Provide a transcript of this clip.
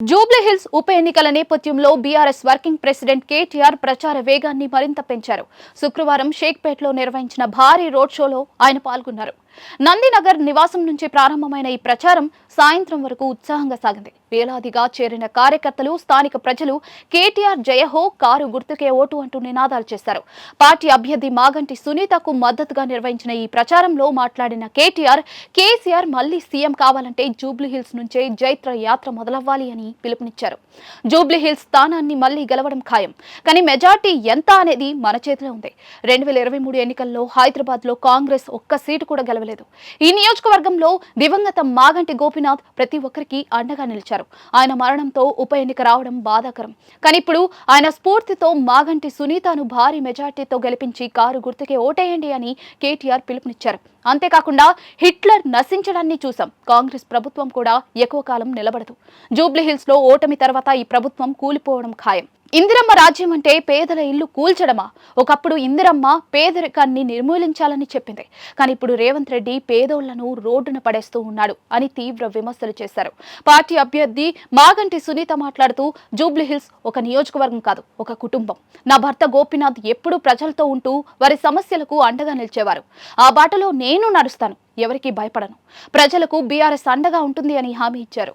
జూబ్లీహిల్స్ ఉప ఎన్నికల నేపథ్యంలో బీఆర్ఎస్ వర్కింగ్ ప్రెసిడెంట్ కేటీఆర్ ప్రచార వేగాన్ని మరింత పెంచారు. శుక్రవారం షేక్పేట్లో నిర్వహించిన భారీ రోడ్ షోలో ఆయన పాల్గొన్నారు. నందినగర్ నివాసం నుంచి ప్రారంభమైన ఈ ప్రచారం సాయంత్రం వరకు ఉత్సాహంగా సాగింది. వేలాదిగా చేరిన కార్యకర్తలు స్థానిక ప్రజలు కేటీఆర్ జయహో కారు గుర్తుకే ఓటు అంటూ నినాదాలు చేశారు. పార్టీ అభ్యర్థి మాగంటి సునీతకు మద్దతుగా నిర్వహించిన ఈ ప్రచారంలో మాట్లాడిన కేటీఆర్ కేసీఆర్ మళ్ళీ సీఎం కావాలంటే జూబ్లీహిల్స్ నుంచే జైత్ర యాత్ర మొదలవ్వాలి అని పిలుపునిచ్చారు. జూబ్లీహిల్స్ స్థానాన్ని మళ్ళీ గెలవడం ఖాయం. కానీ మెజార్టీ ఎంత అనేది మన చేతిలో ఉంది. రెండు వేల ఇరవై మూడు ఎన్నికల్లో హైదరాబాద్లో కాంగ్రెస్ ఒక్క సీటు కూడా గెలవలేదు. ఈ నియోజకవర్గంలో దివంగత మాగంటి గోపినాథ్ ప్రతి ఒక్కరికి అండగా నిలిచారు. ఆయన మరణంతో ఉప ఎన్నిక రావడం బాధాకరం. కానీ ఇప్పుడు ఆయన స్ఫూర్తితో మాగంటి సునీతను భారీ మెజార్టీతో గెలిపించి కారు గుర్తుకే ఓటేయండి అని కేటీఆర్ పిలుపునిచ్చారు. అంతేకాకుండా హిట్లర్ నశించడాన్ని చూసాం కాంగ్రెస్ ప్రభుత్వం కూడా ఎక్కువ కాలం నిలబడదు. జూబ్లీహిల్స్లో ఓటమి తర్వాత ఈ ప్రభుత్వం కూలిపోవడం ఖాయం. ఇందిరమ్మ రాజ్యం అంటే పేదల ఇల్లు కూల్చడమా? ఒకప్పుడు ఇందిరమ్మ పేదరికాన్ని నిర్మూలించాలని చెప్పింది. కానీ ఇప్పుడు రేవంత్ రెడ్డి పేదోళ్ళను రోడ్డున పడేస్తూ ఉన్నాడు అని తీవ్ర విమర్శలు చేశారు. పార్టీ అభ్యర్థి మాగంటి సునీత మాట్లాడుతూ జూబ్లీహిల్స్ ఒక నియోజకవర్గం కాదు ఒక కుటుంబం. నా భర్త గోపీనాథ్ ఎప్పుడూ ప్రజలతో ఉంటూ వారి సమస్యలకు అండగా నిలిచేవారు. ఆ బాటలో నేను నడుస్తాను ఎవరికీ భయపడను. ప్రజలకు బీఆర్ఎస్ అండగా ఉంటుంది అని హామీ ఇచ్చారు.